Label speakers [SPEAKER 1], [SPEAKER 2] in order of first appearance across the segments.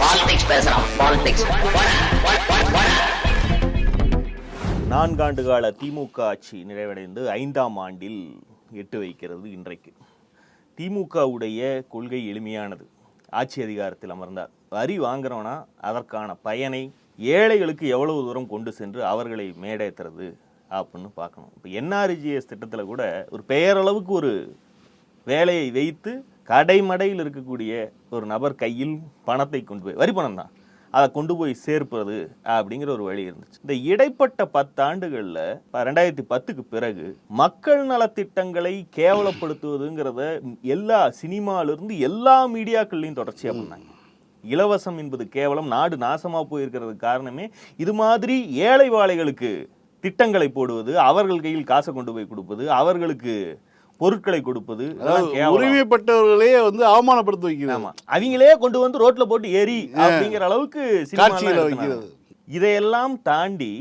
[SPEAKER 1] Politics பேசுறான் politics
[SPEAKER 2] நான்காண்டு கால திமுக ஆட்சி நிறைவடைந்து ஐந்தாம் ஆண்டில் எட்டு வைக்கிறது இன்றைக்கு. திமுகவுடைய கொள்கை எளிமையானது. ஆட்சி அதிகாரத்தில் அமர்ந்தார். வரி வாங்குறோன்னா அதற்கான பயனை ஏழைகளுக்கு எவ்வளவு தூரம் கொண்டு சென்று அவர்களை மேடைத்துறது அப்படின்னு பார்க்கணும். இப்போ என்ஆர்ஜிஎஸ் திட்டத்தில் கூட ஒரு பெயரளவுக்கு ஒரு வேலையை வைத்து கடைமடையில் இருக்கக்கூடிய ஒரு நபர் கையில் பணத்தை கொண்டு போய் வரி பணம் தான் அதை கொண்டு போய் சேர்ப்பது அப்படிங்கிற ஒரு வழி இருந்துச்சு. இந்த இடைப்பட்ட பத்தாண்டுகளில் ரெண்டாயிரத்தி பத்துக்கு பிறகு மக்கள் நலத்திட்டங்களை கேவலப்படுத்துவதுங்கிறத எல்லா சினிமாவிலிருந்து எல்லா மீடியாக்கள்லையும் தொடர்ச்சியாக பண்ணாங்க. இலவசம் என்பது கேவலம் நாடு நாசமாக போயிருக்கிறதுக்கு காரணமே இது மாதிரி ஏழை வாழைகளுக்கு திட்டங்களை போடுவது அவர்கள் கையில் காசை கொண்டு போய் கொடுப்பது அவர்களுக்கு பொருட்களை கொடுப்பது.
[SPEAKER 3] உரிமைப்பட்டவர்களே வந்து அவமானப்படுத்த வைக்கிறது
[SPEAKER 2] ஆமா அவங்களே கொண்டு வந்து ரோட்ல போட்டு ஏறி அப்படிங்கிற அளவுக்கு
[SPEAKER 3] காட்சியில. வைக்கிறது.
[SPEAKER 2] இதையெல்லாம் தாண்டி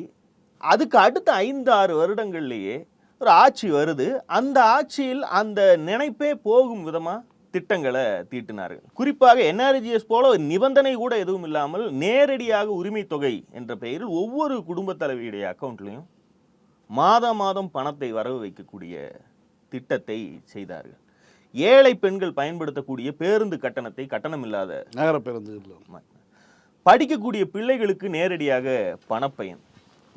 [SPEAKER 2] அதுக்கு அடுத்த ஐந்து ஆறு வருடங்கள்லயே ஒரு ஆட்சி வருது அந்த ஆட்சியில் அந்த நினைப்பே போகும் விதமா திட்டங்களை தீட்டினார்கள் குறிப்பாக என்ஆர்ஜிஎஸ் போல ஒரு நிபந்தனை கூட எதுவும் இல்லாமல் நேரடியாக உரிமை தொகை என்ற பெயரில் ஒவ்வொரு குடும்ப தலைவியுடைய அக்கௌண்ட்லையும் மாதம் மாதம் பணத்தை வரவு வைக்கக்கூடிய திட்டத்தை செய்தார்கள். ஏழை பெண்கள் பயன்படுத்தக்கூடிய பேருந்து கட்டணத்தை கட்டணமில்லாத
[SPEAKER 3] நகர பேருந்துகள்
[SPEAKER 2] படிக்கக்கூடிய பிள்ளைகளுக்கு நேரடியாக பணப்பயன்.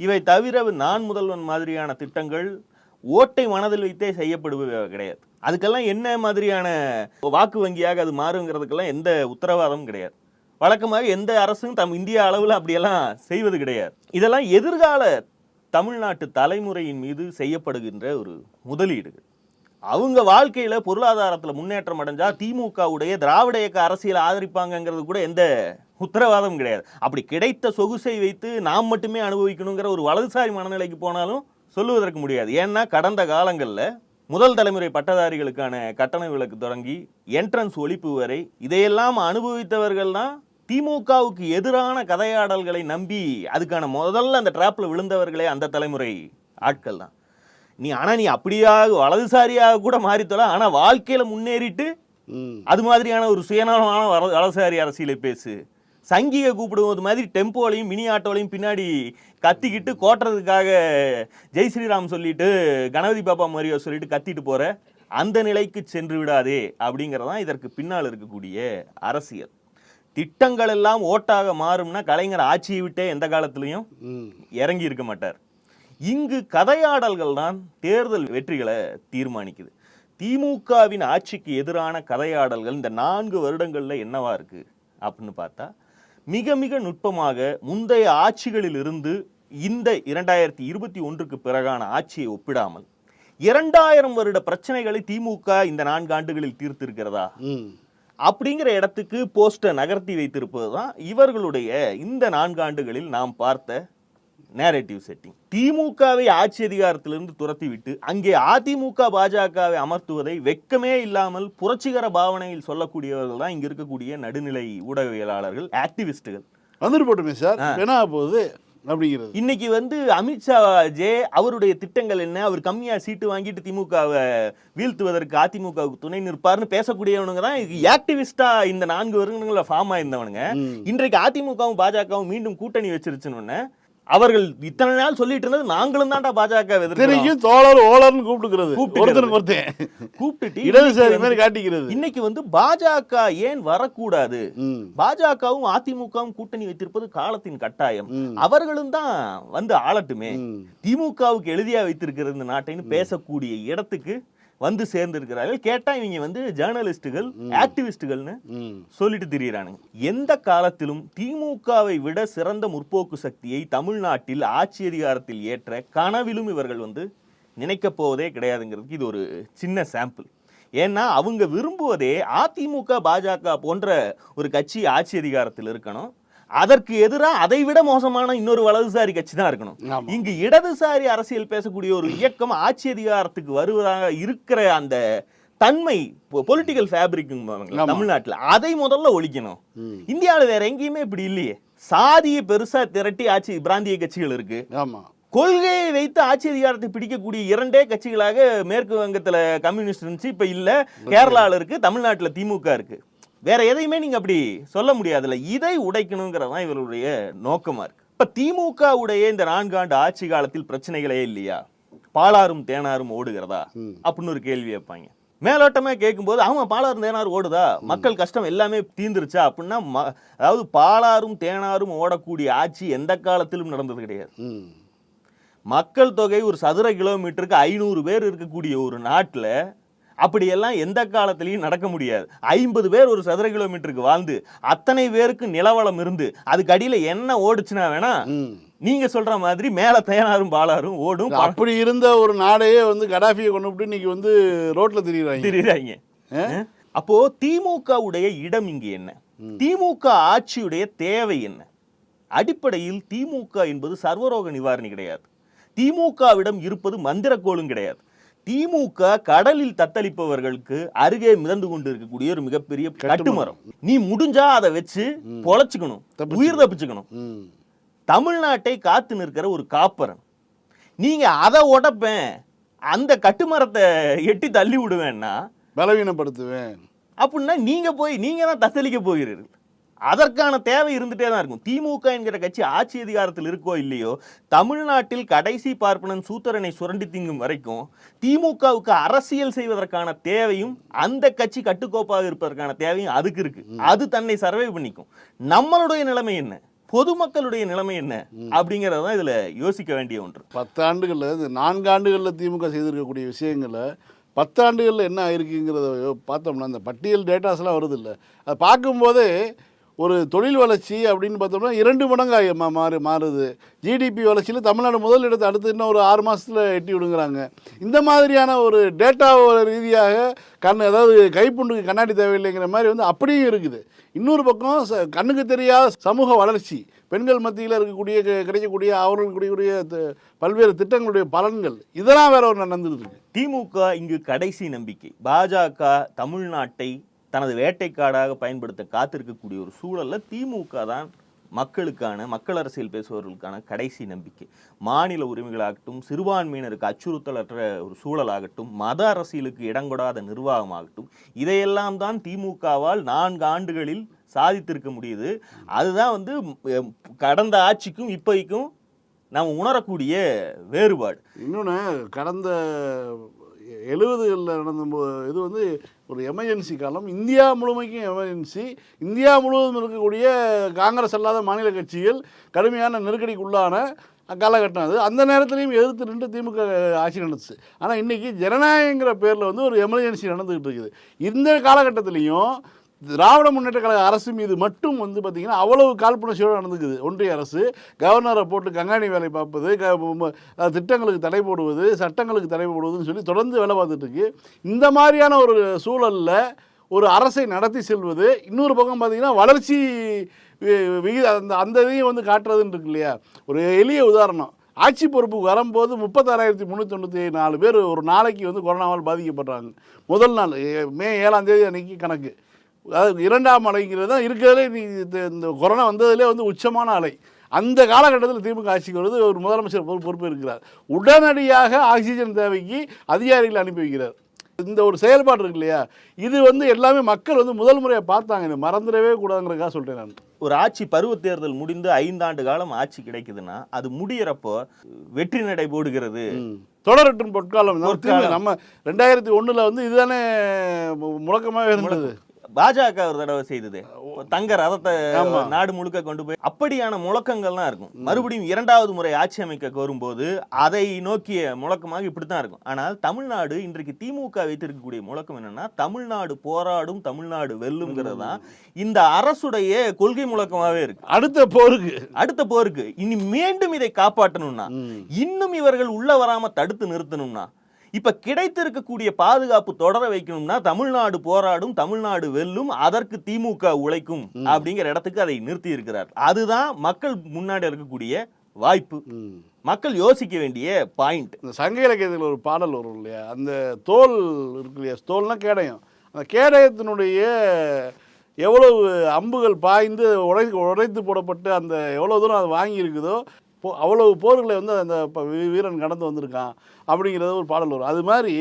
[SPEAKER 2] இவை தவிர நான் முதல்வன் மாதிரியான திட்டங்கள் ஓட்டை மனதில் வைத்தே செய்யப்படுபவை கிடையாது. அதுக்கெல்லாம் என்ன மாதிரியான வாக்கு வங்கியாக அது மாறுங்கிறதுக்கெல்லாம் எந்த உத்தரவாதமும் கிடையாது. வழக்கமாக எந்த அரசும் தம் இந்திய அளவில் அப்படியெல்லாம் செய்வது கிடையாது. இதெல்லாம் எதிர்கால தமிழ்நாட்டு தலைமுறையின் மீது செய்யப்படுகின்ற ஒரு முதலீடுகள். அவங்க வாழ்க்கையில் பொருளாதாரத்தில் முன்னேற்றம் அடைஞ்சால் திமுகவுடைய திராவிட இயக்க அரசியல் ஆதரிப்பாங்கங்கிறது கூட எந்த உத்தரவாதம் கிடையாது. அப்படி கிடைத்த சொகுசை வைத்து நாம் மட்டுமே அனுபவிக்கணுங்கிற ஒரு வலதுசாரி மனநிலைக்கு போனாலும் சொல்லுவதற்கு முடியாது. ஏன்னா கடந்த காலங்களில் முதல் தலைமுறை பட்டதாரிகளுக்கான கட்டண விலக்கு தொடங்கி என்ட்ரன்ஸ் ஒழிப்பு வரை இதையெல்லாம் அனுபவித்தவர்கள் தான் திமுகவுக்கு எதிரான கதையாடல்களை நம்பி அதுக்கான முதல்ல அந்த டிராப்பில் விழுந்தவர்களே அந்த தலைமுறை ஆட்கள் தான். நீ ஆனா நீ அப்படியாக வலதுசாரியாக கூட மாறித்தொல ஆனா வாழ்க்கையில முன்னேறிட்டு அது மாதிரியான ஒரு சுயநலமான வல- வலதுசாரி அரசியலை பேசு. சங்கிக கூப்பிடுவது மாதிரி டெம்போலையும் மினி ஆட்டோலையும் பின்னாடி கத்திக்கிட்டு கோட்டுறதுக்காக ஜெய் ஸ்ரீராம் சொல்லிட்டு கணபதி பாப்பா மாதிரியோ சொல்லிட்டு கத்திட்டு போற அந்த நிலைக்கு சென்று விடாதே அப்படிங்கிறதான் இதற்கு பின்னால் இருக்கக்கூடிய அரசியல். திட்டங்கள் எல்லாம் ஓட்டாக மாறும்னா கலைஞர் ஆட்சியை விட்டே எந்த காலத்திலையும் இறங்கி இருக்க மாட்டார். இங்கு கதையாடல்கள் தான் தேர்தல் வெற்றிகளை தீர்மானிக்குது. திமுகவின் ஆட்சிக்கு எதிரான கதையாடல்கள் இந்த நான்கு வருடங்கள்ல என்னவா இருக்கு அப்படின்னு பார்த்தா மிக மிக நுட்பமாக முந்தைய ஆட்சிகளில் இருந்து இந்த இரண்டாயிரத்தி இருபத்தி ஒன்றுக்கு பிறகான ஆட்சியை ஒப்பிடாமல் இரண்டாயிரம் வருட பிரச்சனைகளை திமுக இந்த நான்கு ஆண்டுகளில் தீர்த்திருக்கிறதா? அப்படிங்கிற இடத்துக்கு போஸ்டர் நகர்த்தி வைத்திருப்பது தான் இவர்களுடைய இந்த நான்கு ஆண்டுகளில் நாம் பார்த்த நேரேட்டிவ் செட்டிங் திமுகவை ஆட்சி அதிகாரத்திலிருந்து துரத்திவிட்டு அங்கே அதிமுக பாஜகவை அமர்த்துவதை வெட்கமே இல்லாமல் புரட்சிகர பாவனையில் சொல்லக்கூடியவர்கள் தான் இங்க இருக்கக்கூடிய நடுநிலை ஊடகவியலாளர்கள் ஆக்டிவிஸ்டுகள்
[SPEAKER 3] வந்துட்டு போட்டுமே சார். என்ன போகுது அப்படிங்கிறது.
[SPEAKER 2] இன்னைக்கு வந்து அமித்ஷா ஜே அவருடைய திட்டங்கள் என்ன? அவர் கம்மியா சீட்டு வாங்கிட்டு திமுகவை வீழ்த்துவதற்கு அதிமுகவுக்கு துணை நிற்பார்னு பேசக்கூடியவனுங்க தான் ஆக்டிவிஸ்டா இந்த நான்கு வருடங்களில் ஃபார்ம் ஆயிருந்தவனுங்க. இன்றைக்கு அதிமுகவும் பாஜகவும் மீண்டும் கூட்டணி வச்சிருச்சுன்னு அவர்கள் இத்தனை நாள் சொல்லிட்டு இருந்தது நாங்களும் தான்டா பாஜக
[SPEAKER 3] இத்தனைக்கும் தோழர் ஓலர்னு கூப்பிட்டுக்கிறது. ஒருத்தனுக்கு ஒருத்தன்.
[SPEAKER 2] கூப்பிட்டுட்டு
[SPEAKER 3] இடதுசாரி மாதிரி காட்டிக்கிறது.
[SPEAKER 2] இன்னைக்கு வந்து பாஜக ஏன் வரக்கூடாது? பாஜகவும் அதிமுகவும் கூட்டணி வைத்திருப்பது காலத்தின் கட்டாயம். அவர்களும் தான் வந்து ஆளட்டுமே. திமுகவுக்கு எழுதியா வைத்திருக்கிறது இந்த நாட்டைன்னு பேசக்கூடிய இடத்துக்கு வந்து சேர்ந்திருக்கிறார்கள். கேட்டா இவங்க வந்து ஜேர்னலிஸ்டுகள் ஆக்டிவிஸ்டுகள்னு சொல்லிட்டு திரியறானுங்க. எந்த காலத்திலும் திமுகவை விட சிறந்த முற்போக்கு சக்தியை தமிழ்நாட்டில் ஆட்சி அதிகாரத்தில் ஏற்ற கனவிலும் இவர்கள் வந்து நினைக்கப் போவதே கிடையாதுங்கிறதுக்கு இது ஒரு சின்ன சாம்பிள் ஏன்னா அவங்க விரும்புவதே அதிமுக பாஜக போன்ற ஒரு கட்சி ஆட்சி அதிகாரத்தில் இருக்கணும். அதற்கு எதிராக அதை விட மோசமான இன்னொரு வலதுசாரி கட்சி தான் இருக்கணும். இங்கு இடதுசாரி அரசியல் பேசக்கூடிய ஒரு இயக்கம் ஆட்சி அதிகாரத்துக்கு வருவதாக இருக்கிற அந்த தன்மை பொலிட்டிக்கல் ஃபேப்ரிக். தமிழ்நாட்டுல. அதை முதல்ல ஒழிக்கணும். இந்தியாவுல வேற எங்கேயுமே இப்படி இல்லையே. சாதியை பெருசா திரட்டி ஆட்சி பிராந்திய கட்சிகள் இருக்கு. கொள்கையை வைத்து ஆட்சி அதிகாரத்தை பிடிக்கக்கூடிய இரண்டே கட்சிகளாக மேற்கு வங்கத்துல கம்யூனிஸ்ட் இருந்துச்சு இப்ப இல்ல. கேரளால இருக்கு தமிழ்நாட்டுல திமுக இருக்கு. வேற எதையுமே நீங்க அப்படி சொல்ல முடியாதுல்ல. இதை உடைக்கணுங்கிறது தான் இவருடைய நோக்கமா இருக்கு. இப்ப திமுக உடைய இந்த நான்காண்டு ஆட்சி காலத்தில் பிரச்சனைகளே இல்லையா? பாலாரும் தேனாரும் ஓடுகிறதா? அப்படின்னு ஒரு கேள்வி வைப்பாங்க மேலோட்டமா கேட்கும்போது ஆமா பாலாரும் தேனாரும் ஓடுதா? மக்கள் கஷ்டம் எல்லாமே தீந்துருச்சா அப்படின்னா அதாவது பாலாரும் தேனாரும் ஓடக்கூடிய ஆட்சி எந்த காலத்திலும் நடந்தது கிடையாது. மக்கள் தொகை ஒரு சதுர கிலோமீட்டருக்கு ஐநூறு பேர் இருக்கக்கூடிய ஒரு நாட்டில் அப்படியெல்லாம் எந்த காலத்திலையும் நடக்க முடியாது. ஐம்பது பேர் ஒரு சதுர கிலோமீட்டருக்கு வாழ்ந்து அத்தனை பேருக்கு நிலவளம் இருந்து அதுக்கு அடியில் என்ன ஓடுச்சுன்னா வேணா நீங்க சொல்ற மாதிரி மேல தேனாரும் பாலாரும் ஓடும்
[SPEAKER 3] அப்படி இருந்த ஒரு நாடையே வந்து கடாஃபியை கொண்டு விட்டு இன்னைக்கு வந்து ரோட்ல திரியுறாங்க.
[SPEAKER 2] திரியுறாங்க. அப்போ திமுகவுடைய இடம் இங்கு என்ன? திமுக ஆட்சியுடைய தேவை என்ன? அடிப்படையில் திமுக என்பது சர்வரோக நிவாரணி கிடையாது. திமுகவிடம் இருப்பது மந்திரக்கோளும் கிடையாது. திமுக கடலில் தத்தளிப்பவர்களுக்கு அருகே மிதந்து கொண்டு இருக்கக்கூடிய ஒரு மிகப்பெரிய கட்டுமரம். நீ முடிஞ்சா அதை வச்சு பொழைச்சுக்கணும். உயிர் தப்பிச்சுக்கணும். தமிழ்நாட்டை காத்து நிற்கிற ஒரு காப்பரன். நீங்க அதை உடைப்பேன் அந்த கட்டுமரத்தை எட்டி தள்ளி விடுவேன்னா
[SPEAKER 3] பலவீனப்படுத்துவேன்.
[SPEAKER 2] அப்படின்னா நீங்க போய் நீங்க தான் தத்தளிக்க போகிறீர்கள். அதற்கான தேவை இருந்துட்டே தான் இருக்கும். திமுக என்கிற கட்சி ஆட்சி அதிகாரத்தில் இருக்கோ இல்லையோ தமிழ்நாட்டில் கடைசி பார்ப்பனன் சூத்திரனை சுரண்டி திங்கும் வரைக்கும் திமுகவுக்கு அரசியல் செய்வதற்கான தேவையும் அந்த கட்சி கட்டுக்கோப்பாக இருப்பதற்கான தேவையும் அதுக்கு இருக்கு. அது தன்னை சர்வை பண்ணிக்கும். நம்மளுடைய நிலைமை என்ன? பொதுமக்களுடைய நிலைமை என்ன? அப்படிங்கறது தான் இதுல யோசிக்க வேண்டிய ஒன்று.
[SPEAKER 3] பத்து ஆண்டுகளில் இந்த நான்கு ஆண்டுகளில் திமுக செய்திருக்கக்கூடிய விஷயங்களை பத்தாண்டுகளில் என்ன ஆயிருக்குங்கிறத பார்த்தோம்னா அந்த பட்டியல் டேட்டாஸ்லாம் வருது இல்லை. அதை பார்க்கும்போதே ஒரு தொழில் வளர்ச்சி அப்படின்னு பார்த்தோம்னா இரண்டு மடங்காக மாறு மாறுது. ஜிடிபி வளர்ச்சியில் தமிழ்நாடு முதல் இடத்தை அடுத்து இன்னும் ஒரு ஆறு மாதத்தில் எட்டி விடுங்கிறாங்க. இந்த மாதிரியான ஒரு டேட்டா ரீதியாக கண் அதாவது கைப்புண்டுக்கு கண்ணாடி தேவையில்லைங்கிற மாதிரி வந்து அப்படியும் இருக்குது. இன்னொரு பக்கம் ச- கண்ணுக்கு தெரியாத சமூக வளர்ச்சி. பெண்கள் மத்தியில் இருக்கக்கூடிய கிடைக்கக்கூடிய அவர்களுக்கு கிடைக்கக்கூடிய பல்வேறு திட்டங்களுடைய பலன்கள். இதெல்லாம் வேற ஒரு நடந்துருக்கு
[SPEAKER 2] திமுக இங்கு கடைசி நம்பிக்கை. பாஜக தமிழ்நாட்டை தனது வேட்டைக்காடாக பயன்படுத்த காத்திருக்கக்கூடிய ஒரு சூழல்ல திமுக தான் மக்களுக்கான மக்கள் அரசியல் பேசுபவர்களுக்கான கடைசி நம்பிக்கை. மாநில உரிமைகளாகட்டும் சிறுபான்மையினருக்கு அச்சுறுத்தலற்ற ஒரு சூழலாகட்டும் மத அரசியலுக்கு இடங்கொடாத நிர்வாகமாகட்டும் இதையெல்லாம் தான் திமுகவால் நான்கு ஆண்டுகளில் சாதித்திருக்க முடியுது. அதுதான் வந்து கடந்த ஆட்சிக்கும் இப்போதைக்கும் நாம் உணரக்கூடிய வேறுபாடு.
[SPEAKER 3] இன்னொன்று கடந்த எழுபதுகளில் நடந்த இது வந்து ஒரு எமர்ஜென்சி காலம். இந்தியா முழுமைக்கும் எமர்ஜென்சி. இந்தியா முழுவதும் இருக்கக்கூடிய காங்கிரஸ் அல்லாத மாநில கட்சிகள் கடுமையான நெருக்கடிக்கு உள்ளான காலகட்டம் அது. அந்த நேரத்துலையும் எதிர்த்து நின்று திமுக ஆட்சி நடந்துச்சு. ஆனால் இன்றைக்கி ஜனநாயகங்கிற பேரில் வந்து ஒரு எமர்ஜென்சி நடந்துக்கிட்டு இருக்குது. இந்த காலகட்டத்துலேயும் திராவிட முன்னேற்ற கழக அரசு மீது மட்டும் வந்து பார்த்திங்கன்னா அவ்வளவு காழ்ப்புணர்ச்சியோடு நடந்துக்குது. ஒன்றிய அரசு கவர்னரை போட்டு கங்காணி வேலை பார்ப்பது க ம- திட்டங்களுக்கு தடை போடுவது சட்டங்களுக்கு தடை போடுவதுன்னு சொல்லி தொடர்ந்து வேலை பார்த்துட்டு இருக்கு. இந்த மாதிரியான ஒரு சூழலில் ஒரு அரசை நடத்தி செல்வது இன்னொரு பக்கம் பார்த்திங்கன்னா வளர்ச்சி விகித அந்த அந்த இதையும் வந்து காட்டுறதுன்னு இருக்கு இல்லையா? ஒரு எளிய உதாரணம். ஆட்சி பொறுப்புக்கு வரும்போது முப்பத்தாறாயிரத்தி முந்நூற்றி தொண்ணூற்றி நாலு பேர் ஒரு நாளைக்கு வந்து கொரோனாவால் பாதிக்கப்படுறாங்க. முதல் நாள் மே ஏழாம் தேதி அன்றைக்கி கணக்கு. அதாவது இரண்டாம் அலைங்கிறது தான் இருக்கிறதுலே இந்த கொரோனா வந்ததுலேயே வந்து உச்சமான அலை. அந்த காலகட்டத்தில் திமுக ஆட்சிக்கு வருது ஒரு முதலமைச்சர் பொறு- பொறுப்பு இருக்கிறார். உடனடியாக ஆக்சிஜன் தேவைக்கு அதிகாரிகளை அனுப்பி வைக்கிறார். இந்த ஒரு செயல்பாடு இருக்கு இல்லையா? இது வந்து எல்லாமே மக்கள் வந்து முதல் முறையாக பார்த்தாங்க. இதை மறந்துடவே கூடாதுங்கிறதுக்காக சொல்லிட்டேன் நான்.
[SPEAKER 2] ஒரு ஆட்சி பருவத் தேர்தல் முடிந்து ஐந்தாண்டு காலம் ஆட்சி கிடைக்குதுன்னா அது முடியறப்போ வெற்றி நடை போடுகிறது.
[SPEAKER 3] தொடரட்டும் பொற்காலம். நம்ம ரெண்டாயிரத்தி ஒண்ணுல வந்து இதுதானே மு- முழக்கமாவே இருந்தது.
[SPEAKER 2] பாஜக ஒரு தடவை செய்தது. தங்க ரதத்தை. நாடு முழுக்க கொண்டு போய் அப்படியான முழக்கங்கள்லாம் இருக்கும். மறுபடியும் இரண்டாவது முறை ஆட்சி அமைக்க கோரும்போது அதை நோக்கிய முழக்கமாக இப்படித்தான் இருக்கும். ஆனால் தமிழ்நாடு இன்றைக்கு திமுக வைத்திருக்கக்கூடிய முழக்கம் என்னன்னா தமிழ்நாடு போராடும் தமிழ்நாடு வெல்லுங்கிறது தான் இந்த அரசுடைய கொள்கை முழக்கமாவே இருக்கு.
[SPEAKER 3] அடுத்த போருக்கு.
[SPEAKER 2] அடுத்த போருக்கு. இனி மீண்டும் இதை காப்பாற்றணும்னா இன்னும் இவர்கள் உள்ள வராம தடுத்து நிறுத்தணும்னா இப்ப கிடைத்திருக்கக்கூடிய பாதுகாப்பு தொடர வைக்கணும்னா தமிழ்நாடு போராடும் தமிழ்நாடு வெல்லும் அதற்கு திமுக உழைக்கும் அப்படிங்கிற இடத்துக்கு அதை நிறுத்தி இருக்கிறார். அதுதான் மக்கள் முன்னாடி இருக்கக்கூடிய வாய்ப்பு. மக்கள் யோசிக்க வேண்டிய பாயிண்ட்
[SPEAKER 3] இந்த சங்க இலக்கியத்தில் ஒரு பாடல் வரும் இல்லையா? அந்த தோல் இருக்கு இல்லையா? தோல்னா கேடயம். அந்த கேடயத்தினுடைய எவ்வளவு அம்புகள் பாய்ந்து உடை உடைத்து போடப்பட்டு அந்த எவ்வளோ தூரம் அது வாங்கி இருக்குதோ போ அவ்வளவு போர்களை வந்து அந்த ப- வீரன் கடந்து வந்திருக்கான் அப்படிங்கிறது ஒரு பாடல் வரும். அது மாதிரி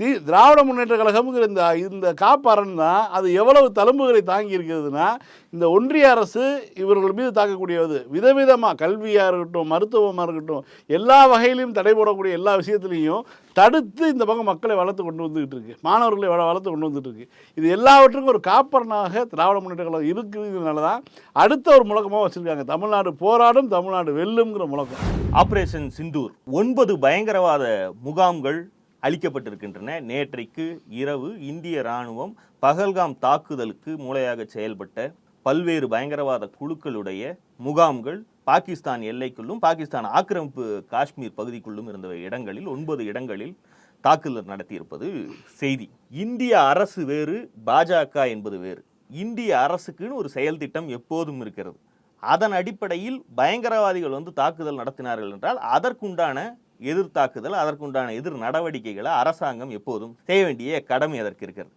[SPEAKER 3] தி திராவிட முன்னேற்ற கழகம்ங்கிற இந்த இந்த காப்பாரன் தான் அது எவ்வளவு தழும்புகளை தாங்கி இருக்கிறதுனா இந்த ஒன்றிய அரசு இவர்கள் மீது தாக்கக்கூடியது. விதவிதமாக கல்வியாக இருக்கட்டும் மருத்துவமாக இருக்கட்டும் எல்லா வகையிலையும் தடை போடக்கூடிய எல்லா விஷயத்துலையும் தடுத்து இந்த பக்கம் மக்களை வளர்த்து கொண்டு வந்துகிட்டு இருக்கு. மாணவர்களை வள வளர்த்து கொண்டு வந்துட்டு இருக்கு. இது எல்லாவற்றுக்கும் ஒரு காப்பரனாக திராவிட முன்னேற்ற கழகம் இருக்கிறதுனால தான் அடுத்த ஒரு முழக்கமாக வச்சுருக்காங்க. தமிழ்நாடு போராடும் தமிழ்நாடு வெல்லுங்கிற முழக்கம்.
[SPEAKER 2] ஆப்ரேஷன் சிந்தூர். ஒன்பது பயங்கரவாத முகாம்கள் அளிக்கப்பட்டிருக்கின்றன. நேற்றைக்கு இரவு இந்திய ராணுவம் பகல்காம் தாக்குதலுக்கு மூளையாக செயல்பட்ட பல்வேறு பயங்கரவாத குழுக்களுடைய முகாம்கள் பாகிஸ்தான் எல்லைக்குள்ளும் பாகிஸ்தான் ஆக்கிரமிப்பு காஷ்மீர் பகுதிக்குள்ளும் இருந்த இடங்களில் ஒன்பது இடங்களில் தாக்குதல் நடத்தியிருப்பது செய்தி. இந்திய அரசு வேறு பாஜக என்பது வேறு. இந்திய அரசுக்குன்னு ஒரு செயல் திட்டம் எப்போதும் இருக்கிறது. அதன் அடிப்படையில் பயங்கரவாதிகள் வந்து தாக்குதல் நடத்தினார்கள் என்றால் அதற்குண்டான எதிர் தாக்குதல் அதற்குண்டான எதிர் நடவடிக்கைகளை அரசாங்கம் எப்போதும் செய்ய வேண்டிய கடமை அதற்கு இருக்கிறது.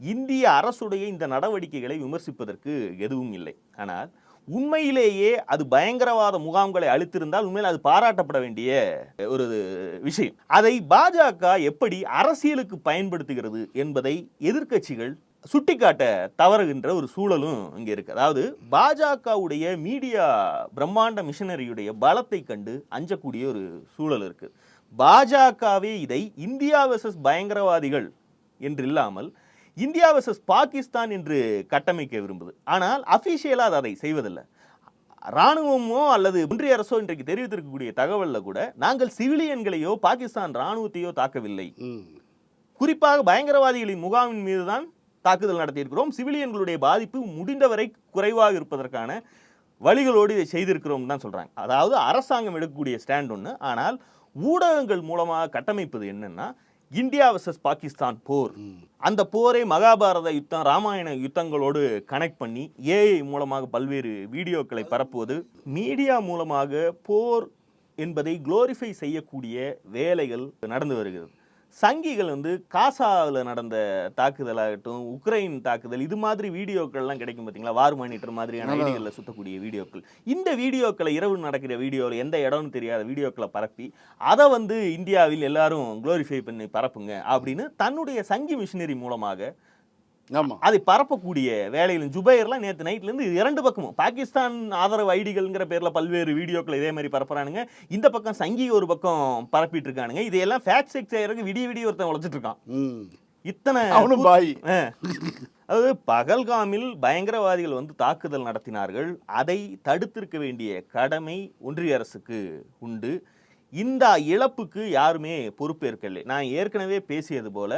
[SPEAKER 2] இந்திய அரசுடைய இந்த நடவடிக்கைகளை விமர்சிப்பதற்கு எதுவும் இல்லை. ஆனால் உண்மையிலேயே அது பயங்கரவாத முகாம்களை அளித்திருந்தால் உண்மையில் அது பாராட்டப்பட வேண்டிய ஒரு விஷயம். அதை பாஜக எப்படி அரசியலுக்கு பயன்படுத்துகிறது என்பதை எதிர்க்கட்சிகள் சுட்டிக்காட்ட தவறுகின்ற ஒரு சூழலும் இங்கே இருக்கு. அதாவது பாஜகவுடைய மீடியா பிரம்மாண்ட மிஷனரியுடைய பலத்தை கண்டு அஞ்சக்கூடிய ஒரு சூழல் இருக்கு. பாஜகவே இதை இந்தியா வெர்சஸ் பயங்கரவாதிகள் என்று இல்லாமல் இந்தியா வெர்சஸ் பாகிஸ்தான் என்று கட்டமைக்க விரும்புது. ஆனால் அஃபிஷியலாக அதை செய்வதில்லை. ராணுவமோ அல்லது ஒன்றிய அரசோ இன்றைக்கு தெரிவித்திருக்கக்கூடிய தகவல்ல கூட நாங்கள் சிவிலியன்களையோ பாகிஸ்தான் ராணுவத்தையோ தாக்கவில்லை. குறிப்பாக பயங்கரவாதிகளின் முகாமின் மீதுதான் தாக்குதல் நடத்தியிருக்கிறோம். சிவிலியன்களுடைய பாதிப்பு முடிந்தவரை குறைவாக இருப்பதற்கான வழிகளோடு இதை செய்திருக்கிறோம் தான் சொல்றாங்க. அதாவது அரசாங்கம் எடுக்கக்கூடிய ஸ்டாண்ட் ஒன்று ஆனால் ஊடகங்கள் மூலமாக கட்டமைப்பது என்னன்னா இந்தியா வர்சஸ் பாகிஸ்தான் போர். அந்த போரை மகாபாரத யுத்தம் ராமாயண யுத்தங்களோடு கனெக்ட் பண்ணி ஏஐ மூலமாக பல்வேறு வீடியோக்களை பரப்புவது மீடியா மூலமாக போர் என்பதை குளோரிஃபை செய்யக்கூடிய வேலைகள் நடந்து வருகிறது. சங்கிகள் வந்து காசாவில் நடந்த தாக்குதலாகட்டும் உக்ரைன் தாக்குதல் இது மாதிரி வீடியோக்கள்லாம் கிடைக்கும் பார்த்தீங்களா வார் மானிட்டர் மாதிரியான
[SPEAKER 3] ஆமா.
[SPEAKER 2] ஐடிகளில் சுத்தக்கூடிய வீடியோக்கள் இந்த வீடியோக்களை இரவு நடக்கிற வீடியோவில் எந்த இடம்னு தெரியாத வீடியோக்களை பரப்பி அதை வந்து இந்தியாவில் எல்லாரும் குளோரிஃபை பண்ணி பரப்புங்க அப்படின்னு தன்னுடைய சங்கி மிஷினரி மூலமாக
[SPEAKER 3] ஆமாம்
[SPEAKER 2] அதை பரப்பக்கூடிய வேலையிலும் ஜுபைர்லாம் நேற்று நைட்ல இருந்து இரண்டு பக்கமும். பாகிஸ்தான் ஆதரவு ஐடிகள்ங்கிற பேர்ல பல்வேறு வீடியோக்களை இதே மாதிரி பரப்புறானுங்க. இந்த பக்கம் சங்கி ஒரு பக்கம் பரப்பிட்டு இருக்கானுங்க இதையெல்லாம் ஃபேக்ட் செக் செய்யறதுக்கு விடிய விடிய ஒருத்தன் உழைச்சிட்டு இருக்கான் இத்தனை
[SPEAKER 3] அவனும் பாய்.
[SPEAKER 2] அதாவது பகல்காமில் பயங்கரவாதிகள் வந்து தாக்குதல் நடத்தினார்கள். அதை தடுத்திருக்க வேண்டிய கடமை ஒன்றிய அரசுக்கு உண்டு. இந்த இழப்புக்கு யாருமே பொறுப்பேற்கவில்லை நான் ஏற்கனவே பேசியது போல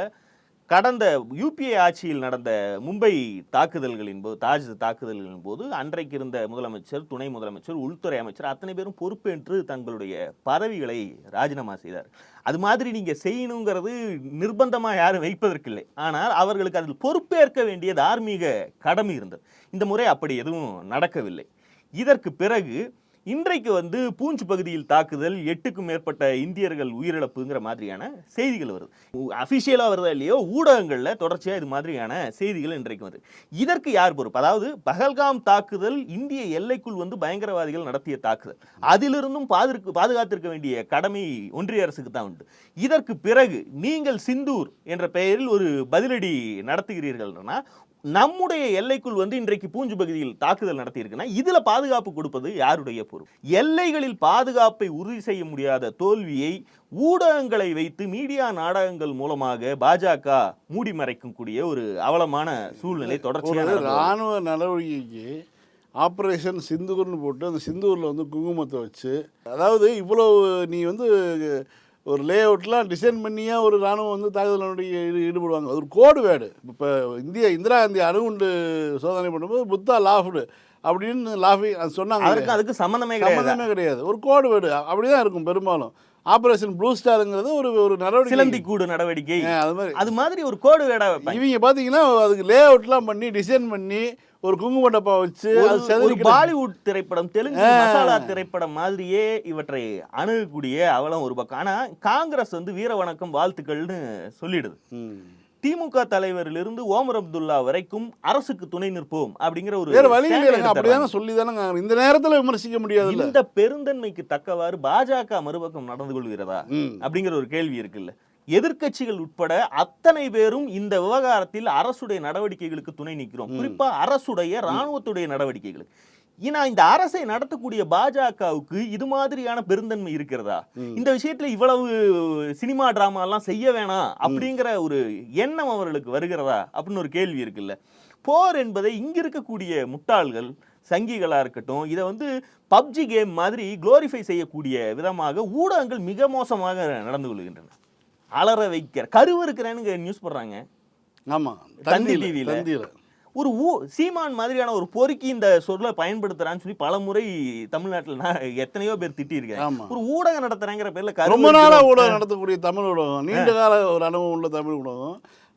[SPEAKER 2] கடந்த யூபிஏ ஆட்சியில் நடந்த மும்பை தாக்குதல்களின் போது தாஜ் தாக்குதல்களின் போது அன்றைக்கு இருந்த முதலமைச்சர் துணை முதலமைச்சர் உள்துறை அமைச்சர் அத்தனை பேரும் பொறுப்பேற்று தங்களுடைய பதவிகளை ராஜினாமா செய்தார். அது மாதிரி நீங்கள் செய்யணுங்கிறது நிர்பந்தமாக யாரும் வைப்பதற்கில்லை. ஆனால் அவர்களுக்கு அதில் பொறுப்பேற்க வேண்டிய தார்மீக கடமை இருந்தது. இந்த முறை அப்படி எதுவும் நடக்கவில்லை. இதற்கு பிறகு இன்றைக்கு வந்து பூஞ்ச் பகுதியில் தாக்குதல் எட்டுக்கும் மேற்பட்ட இந்தியர்கள் உயிரிழப்புங்கிற மாதிரியான செய்திகள் வருது. அஃபிஷியலாக வருதா இல்லையோ ஊடகங்களில் தொடர்ச்சியாக இது மாதிரியான செய்திகள் இன்றைக்கு வருது. இதற்கு யார் பொறுப்பு? அதாவது பகல்காம் தாக்குதல் இந்திய எல்லைக்குள் வந்து பயங்கரவாதிகள் நடத்திய தாக்குதல். அதிலிருந்தும் பாதுக்கு பாதுகாத்திருக்க வேண்டிய கடமை ஒன்றிய அரசுக்கு தான் உண்டு. இதற்கு பிறகு நீங்கள் சிந்தூர் என்ற பெயரில் ஒரு பதிலடி நடத்துகிறீர்கள்னா நம்முடைய எல்லைக்குள் வந்து இன்றைக்கு பூஞ்சு பகுதியில் தாக்குதல் நடத்தியிருக்குன்னா இதுல பாதுகாப்பு கொடுப்பது யாருடைய பொறுப்பு எல்லைகளில் பாதுகாப்பை உறுதி செய்ய முடியாத தோல்வியை ஊடகங்களை வைத்து மீடியா நாடகங்கள் மூலமாக பாஜக மூடி மறைக்கும் கூடிய ஒரு அவலமான சூழ்நிலை தொடர்ச்சியாக.
[SPEAKER 3] இராணுவ நடவடிக்கைக்கு ஆப்ரேஷன் சிந்தூர்னு போட்டு அந்த சிந்தூரில் வந்து குங்குமத்தை வச்சு அதாவது இவ்வளவு நீ வந்து ஒரு லே அவுட்லாம் டிசைன் பண்ணியா ஒரு ராணுவம் வந்து தாக்குதல் ஈடுபடுவாங்க. அது ஒரு கோடு வேர்டு இப்போ இந்திய இந்திரா காந்தி அணுகுண்டு சோதனை பண்ணும்போது புத்தா லாஃப்டு அப்படின்னு லாஃபி அது சொன்னாங்க
[SPEAKER 2] அதுக்கு சம்பந்தமே கிடையாது.
[SPEAKER 3] சம்மந்தமே கிடையாது. ஒரு கோடு வேர்டு அப்படிதான் இருக்கும் பெரும்பாலும். ஆப்ரேஷன் ப்ளூ ஸ்டாருங்கிறது ஒரு ஒரு நடவடிக்கை.
[SPEAKER 2] சிலந்தி கூடு நடவடிக்கை.
[SPEAKER 3] அது மாதிரி.
[SPEAKER 2] அது மாதிரி ஒரு கோடு வேடா
[SPEAKER 3] இவங்க பாத்தீங்கன்னா அதுக்கு லே அவுட்லாம் பண்ணி டிசைன் பண்ணி ஒரு குங்கும டப்பா வச்சு
[SPEAKER 2] ஒரு- பாலிவுட் திரைப்படம் தெலுங்கு மசாலா திரைப்படம் மாதிரியே இவற்றை அணுகக்கூடிய அவலம் ஒரு பக்கம். ஆனா காங்கிரஸ் வந்து வீர வணக்கம் வாழ்த்துக்கள்னு சொல்லிடுது. திமுக தலைவரிலிருந்து ஓமர் அப்துல்லா வரைக்கும் அரசுக்கு துணை நிற்போம் அப்படிங்கிற ஒரு
[SPEAKER 3] வேற வழி. அப்படிதானே சொல்லி தானே இந்த நேரத்துல விமர்சிக்க முடியாதுல்ல
[SPEAKER 2] இந்த பெருந்தன்மைக்கு தக்கவாறு பாஜக மறுபக்கம் நடந்து கொள்கிறதா. அப்படிங்கிற ஒரு கேள்வி இருக்குல்ல. எதிர்க்கட்சிகள் உட்பட அத்தனை பேரும் இந்த விவகாரத்தில் அரசுடைய நடவடிக்கைகளுக்கு துணை நிற்கிறோம். குறிப்பா அரசுடைய ராணுவத்துடைய நடவடிக்கைகளுக்கு. ஏன்னா இந்த அரசை நடத்தக்கூடிய பாஜகவுக்கு இது மாதிரியான பெருந்தன்மை இருக்கிறதா? இந்த விஷயத்துல இவ்வளவு சினிமா டிராமா எல்லாம் செய்ய வேணாம் அப்படிங்கிற ஒரு எண்ணம் அவர்களுக்கு வருகிறதா? அப்படின்னு ஒரு கேள்வி இருக்குல்ல. போர் என்பதை இங்க இருக்கக்கூடிய முட்டாள்கள் சங்கிகளா இருக்கட்டும் இதை வந்து பப்ஜி கேம் மாதிரி குளோரிஃபை செய்யக்கூடிய விதமாக ஊடகங்கள் மிக மோசமாக நடந்து கொள்கின்றன. அலற வைக்கிற கருவறுக்கிறேன்னு நியூஸ் போடுறாங்க.
[SPEAKER 3] ஆமா.
[SPEAKER 2] தந்தி.
[SPEAKER 3] தந்தியில.
[SPEAKER 2] ஒரு ஊ சீமான் மாதிரியான ஒரு பொறுக்கி இந்த சொல்ல பயன்படுத்துறான்னு சொல்லி பல முறை தமிழ்நாட்டில் நான் எத்தனையோ பேர் திட்டியிருக்கேன் ஒரு ஊடகம் நடத்துறேங்கிற பேர்ல
[SPEAKER 3] ரொம்ப நாளா
[SPEAKER 2] கருவறுக்கிறோம்.
[SPEAKER 3] ஊடகம் நடத்தக்கூடிய தமிழ் ஊடகம் நீண்ட கால ஒரு அனுபவம் உள்ள தமிழ் ஊடகம்.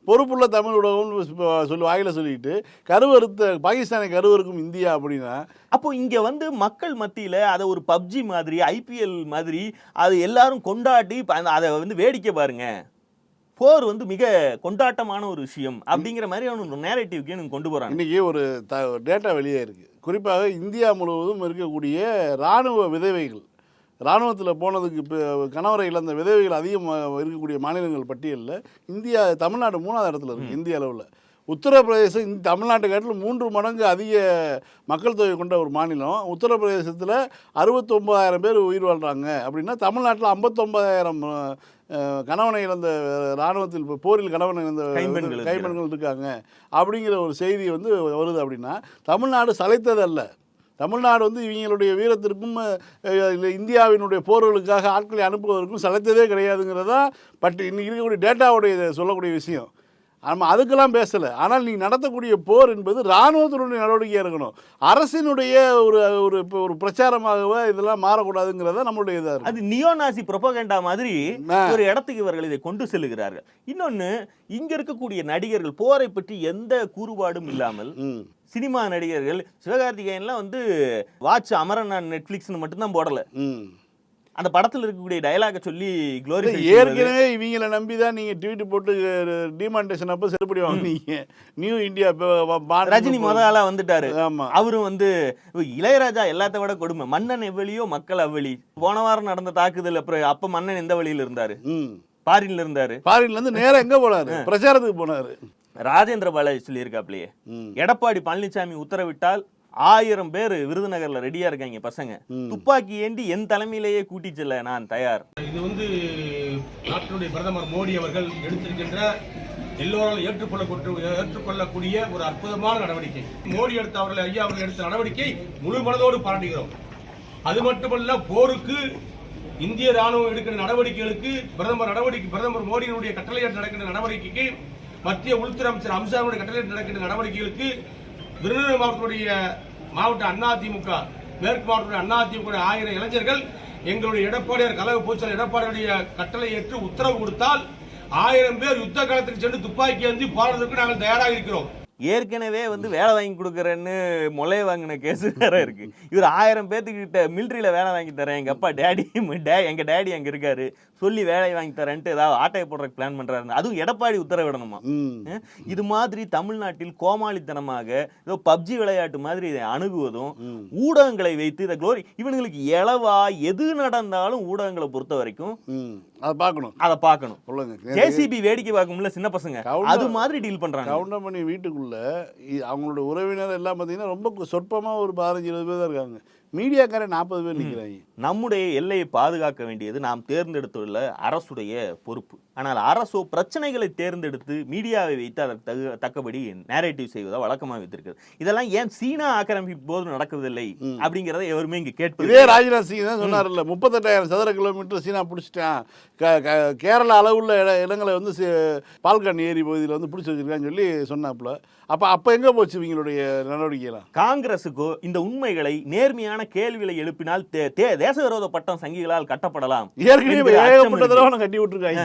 [SPEAKER 3] பொறுப்புள்ள தமிழ் ஊடகம்னு சொல்லி வாயில சொல்லிட்டு கருவறுத்த பாகிஸ்தானை கருவறுக்கும் இந்தியா அப்படின்னா
[SPEAKER 2] அப்போ இங்க வந்து மக்கள் மத்தியில அதை ஒரு பப்ஜி மாதிரி ஐபிஎல் மாதிரி அது எல்லாரும் கொண்டாடி ப- அந்த- அதை வந்து வேடிக்கை பாருங்க. போர் வந்து மிக கொண்டாட்டமான ஒரு விஷயம் அப்படிங்கிற மாதிரி அவனு நேரேட்டிவ்க்கு எனக்கு கொண்டு போறாங்க.
[SPEAKER 3] இன்னைக்கு ஒரு த டேட்டா வெளியே இருக்கு. குறிப்பாக இந்தியா முழுவதும் இருக்கக்கூடிய இராணுவ விதவைகள் இராணுவத்தில் போனதுக்கு இப்போ கணவரை இழந்த விதவைகள் அதிகமாக இருக்கக்கூடிய மாநிலங்கள் பட்டியலில் இந்தியா தமிழ்நாடு மூணாவது இடத்துல இருக்குது இந்திய அளவில். உத்தரப்பிரதேசம் இந்த தமிழ்நாட்டை காட்டிலும் மூன்று மடங்கு அதிக மக்கள் தொகை கொண்ட ஒரு மாநிலம். உத்தரப்பிரதேசத்தில் அறுபத்தொம்பதாயிரம் பேர் உயிர் வாழ்கிறாங்க அப்படின்னா தமிழ்நாட்டில் ஐம்பத்தொம்பதாயிரம் கணவனை இழந்த இராணுவத்தில் இப்போ போரில் கணவனை இழந்த.
[SPEAKER 2] கைம்பெண்கள்
[SPEAKER 3] இருக்காங்க. அப்படிங்கிற ஒரு செய்தி வந்து வருது அப்படின்னா தமிழ்நாடு சளைத்ததல்ல. தமிழ்நாடு வந்து இவங்களுடைய வீரத்திற்கும் இந்தியாவினுடைய போர்களுக்காக ஆட்களை அனுப்புவதற்கும் சளைத்ததே கிடையாதுங்கிறதா பட் இன்னைக்கு இருக்கக்கூடிய டேட்டாவுடைய சொல்லக்கூடிய விஷயம். நம்ம அதுக்கெல்லாம் பேசலை. ஆனால் நீ நடத்தக்கூடிய போர் என்பது இராணுவத்தினுடைய நடவடிக்கையாக இருக்கணும். அரசினுடைய ஒரு ஒரு இப்போ ஒரு பிரச்சாரமாகவே இதெல்லாம் மாறக்கூடாதுங்கிறத நம்மளுடைய இதாக
[SPEAKER 2] அது நியோநாசி புரோபகண்டா மாதிரி. ஒரு இடத்துக்கு இவர்கள் இதை கொண்டு செல்லுகிறார்கள். இன்னொன்னு இங்க இருக்கக்கூடிய நடிகர்கள் போரை பற்றி எந்த கூறுபாடும் இல்லாமல் சினிமா நடிகர்கள் சிவகார்த்திகேயன்லாம் வந்து வாட்ச் அமரன் நெட்ஃபிளிக்ஸ்னு மட்டும்தான் போடல.
[SPEAKER 3] ம்.
[SPEAKER 2] அந்த படத்துல இருக்கக்கூடிய டயலாக சொல்லி க்ளோரி
[SPEAKER 3] ஏற்கனவே இவங்கள நம்பி தான் நீங்கள் ட்வீட் போட்டு டிமாண்டேஷன் அப்போ செருப்படி வாங்குனீங்க. நியூ இந்தியா
[SPEAKER 2] ரஜினி முத ஆளா வந்துட்டாரு.
[SPEAKER 3] ஆமாம்
[SPEAKER 2] அவரும் வந்து இளையராஜா எல்லாத்த விட கொடுமை. மன்னன் எவ்வளியோ மக்கள் அவ்வளி. போன வாரம் நடந்த தாக்குதல் அப்புறம் அப்ப மன்னன் எந்த வழியில இருந்தாரு? பாரின்ல இருந்தாரு.
[SPEAKER 3] ஃபாரின்லேருந்து நேரா எங்கே போனாரு? பிரச்சாரத்துக்கு போனாரு.
[SPEAKER 2] ராஜேந்திர பாலாஜி சொல்லியிருக்காப்லையே எடப்பாடி பழனிசாமி உத்தரவிட்டால் ஆயிரம் பேர் விருதுநகர்ல ரெடியா இருக்காங்க பசங்க. துப்பாக்கி ஏந்தி என் தலைமையிலேயே கூட்டி செல்ல நான் தயார்.
[SPEAKER 4] இது வந்து நாட்டினுடைய பிரதமர் மோடி அவர்கள் எடுத்திருக்கின்ற எல்லோராலும் ஏற்றுக்கொள்ளக்கூடிய ஏற்றுக்கொள்ளக்கூடிய ஒரு அற்புதமான நடவடிக்கை. மோடி எடுத்த அவர்கள் ஐயா அவர்கள் எடுத்த நடவடிக்கை முழு மனதோடு பாராட்டுகிறோம். அது மட்டுமல்ல போருக்கு இந்திய ராணுவம் எடுக்கிற நடவடிக்கைகளுக்கு பிரதமர் நடவடிக்கை பிரதமர் மோடியினுடைய கட்டளையிட்டு நடக்கின்ற நடவடிக்கைக்கு மத்திய உள்துறை அமைச்சர் அம்சாவுடைய கட்டளையிட்டு நடக்கின்ற நடவடிக்கைகளுக்கு விருதுநகர் மாவட்டத்துடைய மாவட்ட அதிமுக மேற்கு அண்ணா அதிமுக ஆயிரம் இளைஞர்கள் எங்களுடைய எடப்பாடியார் கலவு பூச்சல் எடப்பாடியுடைய கட்டளை ஏற்று உத்தரவு கொடுத்தால் ஆயிரம் பேர் யுத்த காலத்துக்கு சென்று துப்பாக்கி ஏந்தி போராடுவதற்கு நாங்கள் தயாராக இருக்கிறோம்.
[SPEAKER 2] ஏற்கனவே வந்து வேலை வாங்கி கொடுக்குறேன்னு முளைய வாங்கின கேஸ் வேற இருக்கு. இவர் ஆயிரம் பேர்த்துக்கிட்ட மிலிட்ரியில வேலை வாங்கி தரேன். எங்க அப்பா டேடி டே எங்க டேடி அங்க இருக்காரு. சொல்லி வேலை வாங்கி தரேன்ட்டு ஏதாவது ஆட்டையை போடுறதுக்கு பிளான் பண்றாரு அதுவும் எடப்பாடி உத்தரவிடணுமா? இது மாதிரி தமிழ்நாட்டில் கோமாளித்தனமாக ஏதோ பப்ஜி விளையாட்டு மாதிரி இதை அணுகுவதும் ஊடகங்களை வைத்து இதை க்ளோரி இவனுங்களுக்கு இலவா எது நடந்தாலும் ஊடகங்களை பொறுத்த வரைக்கும்
[SPEAKER 3] அதை பார்க்கணும்.
[SPEAKER 2] அதை பார்க்கணும்.
[SPEAKER 3] சொல்லுங்க.
[SPEAKER 2] ஜேசிபி வேடிக்கை பார்க்கும்ல சின்ன பசங்க. அது மாதிரி டீல் பண்றாங்க.
[SPEAKER 3] கவுண்டமணி வீட்டுக்குள்ள இ- அவங்களோட உறவினர் எல்லாம் பார்த்தீங்கன்னா ரொம்ப சொற்பமாக ஒரு பதினஞ்சு இருபது பேர் தான் இருக்காங்க. மீடியாக்காரன் நாற்பது பேர் நிற்கிறாங்க
[SPEAKER 2] நம்முடைய எல்லையை பாதுகாக்க வேண்டியது நாம் தேர்ந்தெடுத்துள்ள அரசுடைய பொறுப்பு. ஆனால் அரசோ பிரச்சனைகளை தேர்ந்தெடுத்து மீடியாவை வைத்து அதற்கு தகு தக்கபடி நேரேட்டிவ் செய்வதா வழக்கமாக வைத்திருக்கிறது. இதெல்லாம் ஏன் சீனா ஆக்கிரமிப்பு போது நடக்கவில்லை அப்படிங்கிறத எவருமே இங்க கேட்பது
[SPEAKER 3] இதே ராஜ்நாத் சிங் தான் சொன்னார்ல முப்பத்தெட்டாயிரம் சதுர கிலோமீட்டர் சீனா பிடிச்சிட்டான். கேரளா அளவுள்ள இட இடங்களை வந்து பால்கான் ஏரி பகுதியில் வந்து பிடிச்சி வச்சிருக்கான்னு சொல்லி சொன்னாப்புல. அப்போ அப்போ எங்கே போச்சு இவங்களுடைய நடவடிக்கைலாம்
[SPEAKER 2] காங்கிரசுக்கோ இந்த உண்மைகளை நேர்மையான கேள்விகளை எழுப்பினால் தே- தேச விரோத பட்டம் சங்கிகளால் கட்டப்படலாம்
[SPEAKER 3] ஏற்கனவே கட்டி விட்டுருக்காங்க.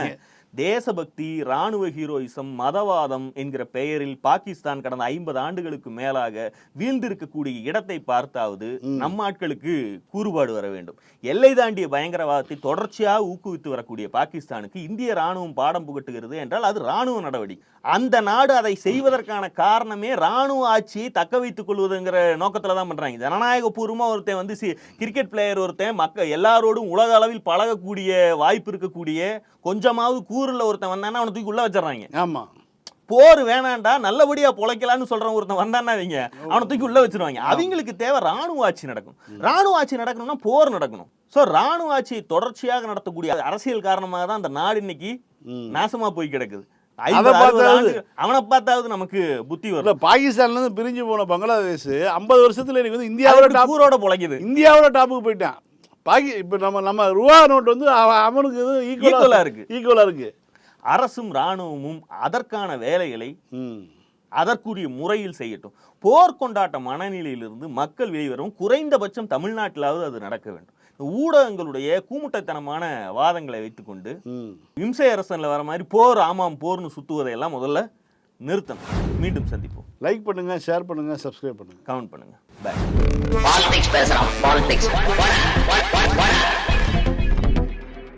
[SPEAKER 2] தேசபக்தி ராணுவ ஹீரோயிசம் மதவாதம் என்கிற பெயரில் பாகிஸ்தான் கடந்த ஐம்பது ஆண்டுகளுக்கு மேலாக வீழ்ந்திருக்கக்கூடிய இடத்தை பார்த்தாவது நம் ஆட்களுக்கு கூறுபாடு வர வேண்டும். எல்லை தாண்டிய பயங்கரவாதத்தை தொடர்ச்சியாக ஊக்குவித்து வரக்கூடிய பாகிஸ்தானுக்கு இந்திய ராணுவம் பாடம் புகட்டுகிறது என்றால் அது ராணுவ நடவடிக்கை. அந்த நாடு அதை செய்வதற்கான காரணமே ராணுவ ஆட்சியை தக்க வைத்துக் கொள்வதுங்கிற நோக்கத்துல தான் பண்றாங்க. ஜனநாயக பூர்வமா ஒருத்தன் வந்து கிரிக்கெட் பிளேயர் ஒருத்தன் மக்க எல்லாரோடும் உலக அளவில் பழகக்கூடிய வாய்ப்பு இருக்கக்கூடிய கொஞ்சமாவது கூ ஊர்ல ஒருத்தன் வந்தானா அவனை தூக்கி உள்ள வச்சிடறாங்க.
[SPEAKER 3] ஆமா.
[SPEAKER 2] போர் வேணாண்டா நல்லபடியா பொழைக்கலாம்னு சொல்றவன் ஒருத்தன் வந்தானா அவங்க அவனை தூக்கி உள்ள வச்சிருவாங்க. அவங்களுக்கு தேவை ராணுவ ஆட்சி நடக்கும். ராணுவ ஆட்சி நடக்கணும்னா போர் நடக்கணும். சோ ராணுவ ஆட்சி தொடர்ச்சியாக நடத்தக்கூடிய அரசியல் காரணமாக தான் அந்த நாடு இன்னைக்கு. நாசமா போய் கிடக்குது. அவனை பார்த்தாவது நமக்கு புத்தி வரும்.
[SPEAKER 3] பாகிஸ்தான்ல இருந்து பிரிஞ்சு போன பங்களாதேஷ் ஐம்பது வருஷத்துல எனக்கு வந்து இந்தியாவோட
[SPEAKER 2] அவரோட
[SPEAKER 3] டாப்
[SPEAKER 2] ஊரோட பொழைக்குது.
[SPEAKER 3] இந்தியாவோட டாப்புக்கு போயிட்டான். பாக்கி இப்போ நம்ம நம்ம ரூபா நோட் வந்து அவ- அவனுக்கு இது
[SPEAKER 2] Equal-ஆ
[SPEAKER 3] ஈக்குவலா
[SPEAKER 2] இருக்கு.
[SPEAKER 3] ஈக்குவலா இருக்கு.
[SPEAKER 2] அரசும் ராணுவமும் அதற்கான வேலைகளை அதற்குரிய முறையில் செய்யட்டும். போர் கொண்டாட்ட மனநிலையிலிருந்து மக்கள் வெளிவரும். குறைந்தபட்சம் தமிழ்நாட்டிலாவது அது நடக்க வேண்டும். இந்த ஊடகங்களுடைய கூமுட்டைத்தனமான வாதங்களை வைத்துக்கொண்டு இம்சை அரசன்ல வர மாதிரி போர் ஆமாம் போர்னு சுத்துவதையெல்லாம் முதல்ல நிறுத்தணும். மீண்டும் சந்திப்போம்.
[SPEAKER 3] லைக் பண்ணுங்க ஷேர் பண்ணுங்க சப்ஸ்கிரைப் பண்ணுங்க.
[SPEAKER 2] கமெண்ட் பண்ணுங்க. பை
[SPEAKER 1] பாலிடிக்ஸ் பேசுறான் பாலிடிக்ஸ்